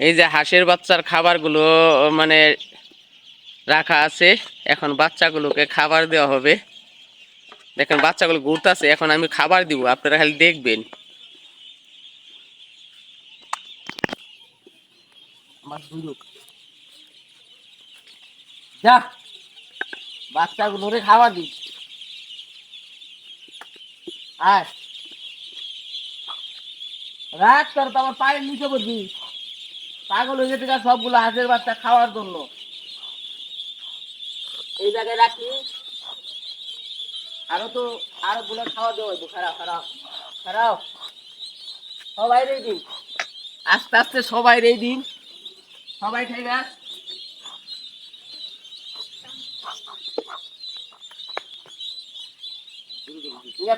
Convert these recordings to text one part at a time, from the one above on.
এই যে হাঁসের বাচ্চার খাবারগুলো মানে রাখা আছে। এখন বাচ্চাগুলোকে খাবার দেওয়া হবে। দেখেন বাচ্চাগুলো ঘুরতেছে, এখন আমি খাবার দিব, আপনারা খালি দেখবেন। যা খাবার দিই আয়। রাখ তোর তো আমার পায়ের নিচে পড়বি পাগল হয়ে গেছে সবগুলো হাঁসের বাচ্চা খাওয়ার জন্য। এই জায়গায় রাখি। আরও তো আরও গুলো খাওয়া দেওয়া হইব খারাপ খারাপ খারাপ। সবাই রে দিন আস্তে আস্তে সবাই রে দিন সবাই খাই না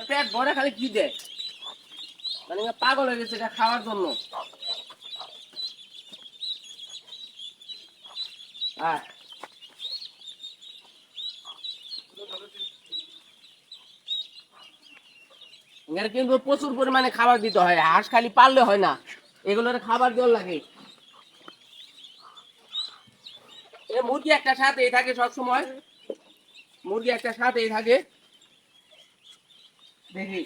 পেট ভরে খালি কি দেয় মানে পাগল হয়ে গেছে এটা খাওয়ার জন্য। আয় এর কিন্তু প্রচুর পরিমাণে খাবার দিতে হয়। হাঁস খালি পারলে হয় না। এগুলোর খাবার দেওয়ার লাগে। মুরগি একটা সাথেই থাকে সব সময় মুরগি একটা সাথেই থাকে। দেখি।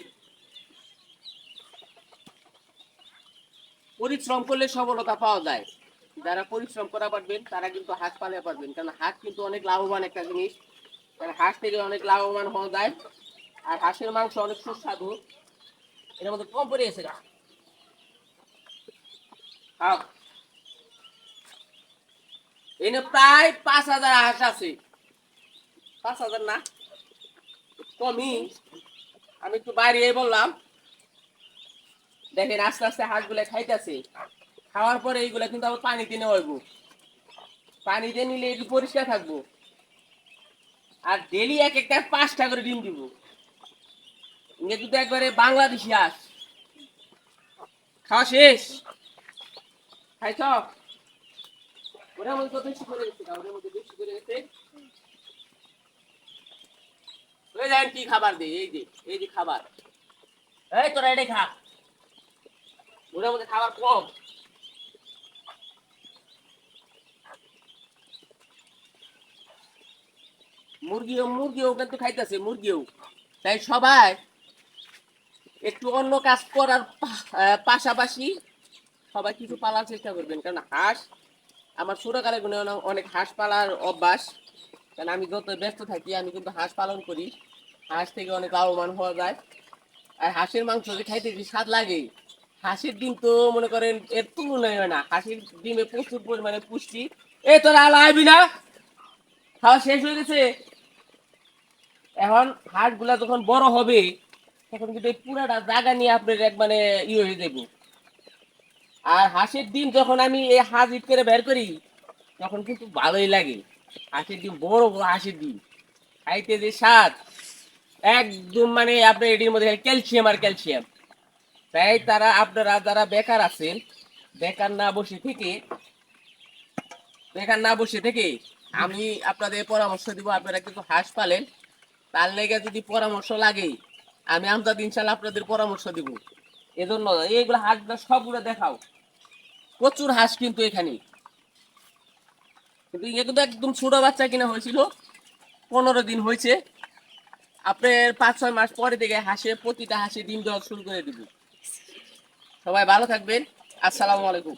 পরিশ্রম করলে সফলতা পাওয়া যায়। যারা পরিশ্রম করা পারবেন, তারা কিন্তু হাঁস পালে পারবেন। কারণ হাঁস কিন্তু অনেক লাভবান একটা জিনিস। কারণ হাঁস থেকে অনেক লাভবান হওয়া যায়। আর হাঁসের মাংস অনেক সুস্বাদু। এর মধ্যে কম পড়ে গেছে গা। এনে প্রায় পাঁচ হাজার হাঁস আছে। পাঁচ হাজার না, কমই। আমি একটু বাইরে বললাম। দেখেন আস্তে আস্তে হাঁসগুলো খাইতেছে। খাওয়ার পরে এইগুলা কিন্তু আবার পানিতে নেওয়া হইব পানিতে নিলে একটু পরিষ্কার থাকব। আর ডেলি এক একটা পাঁচটা করে ডিম দিব। কিন্তু একবারে বাংলাদেশি হাঁস খাওয়া শেষ? খাইছ? ওরা মধ্যে তো বেশি করে গেছে মধ্যে বেশি করে গেছে খাবার দে, এই যে এই যে খাবার। এই তোরা এটাই খা। ওদের মধ্যে খাবার কম। মুরগিও মুরগিও কিন্তু খাইতেছে, মুরগিও। তাই সবাই একটু অন্য কাজ করার পাশাপাশি সবাই কিছু পালার চেষ্টা করবেন। কারণ হাঁস আমার ছোটকালে গুণে অনেক হাঁস পালার অভ্যাস। কারণ আমি যত ব্যস্ত থাকি, আমি কিন্তু হাঁস পালন করি। হাঁস থেকে অনেক লাভবান হওয়া যায়। আর হাঁসের মাংস যে খাইতে যে স্বাদ লাগে, হাঁসের ডিম তো মনে করেন এর তুলনায় হয় না। হাঁসের ডিমে প্রচুর পরিমাণে পুষ্টি। এ, তোরা আলো আইবি না? খাওয়া শেষ হয়ে গেছে। এখন হাঁসগুলা যখন বড় হবে, তখন কিন্তু এই পুরাটা জায়গা নিয়ে আপনার এক মানে ইয়ে হয়ে যাব আর হাঁসের ডিম যখন আমি এই হাঁস ইট করে বের করি, তখন কিন্তু ভালোই লাগে। হাঁসের ডিম, বড় বড় হাঁসের ডিম। খাইতে যে স্বাদ, একদম মানে আপনার এটির মধ্যে ক্যালসিয়াম আর ক্যালসিয়াম। তাই তারা আপনারা যারা বেকার আছেন, বেকার না বসে থেকে, বেকার না বসে থেকে আমি আপনাদের পরামর্শ দিব, আপনারা কিন্তু হাঁস পালেন। তার লেগে যদি পরামর্শ লাগে, আমি আমজাদ ইনশাল্লাহ আপনাদের পরামর্শ দিব। এজন্য এইগুলো হাঁসগুলো সবগুলো দেখাও। প্রচুর হাঁস কিন্তু এখানে। কিন্তু ইয়ে কিন্তু একদম ছোট বাচ্চা কিনা হয়েছিল, পনেরো দিন হয়েছে। আপনার পাঁচ, ছয় মাস পরে থেকে হাঁসে, প্রতিটা হাঁসে ডিম দেওয়া শুরু করে দিব। সবাই ভালো থাকবেন। আসসালামু আলাইকুম।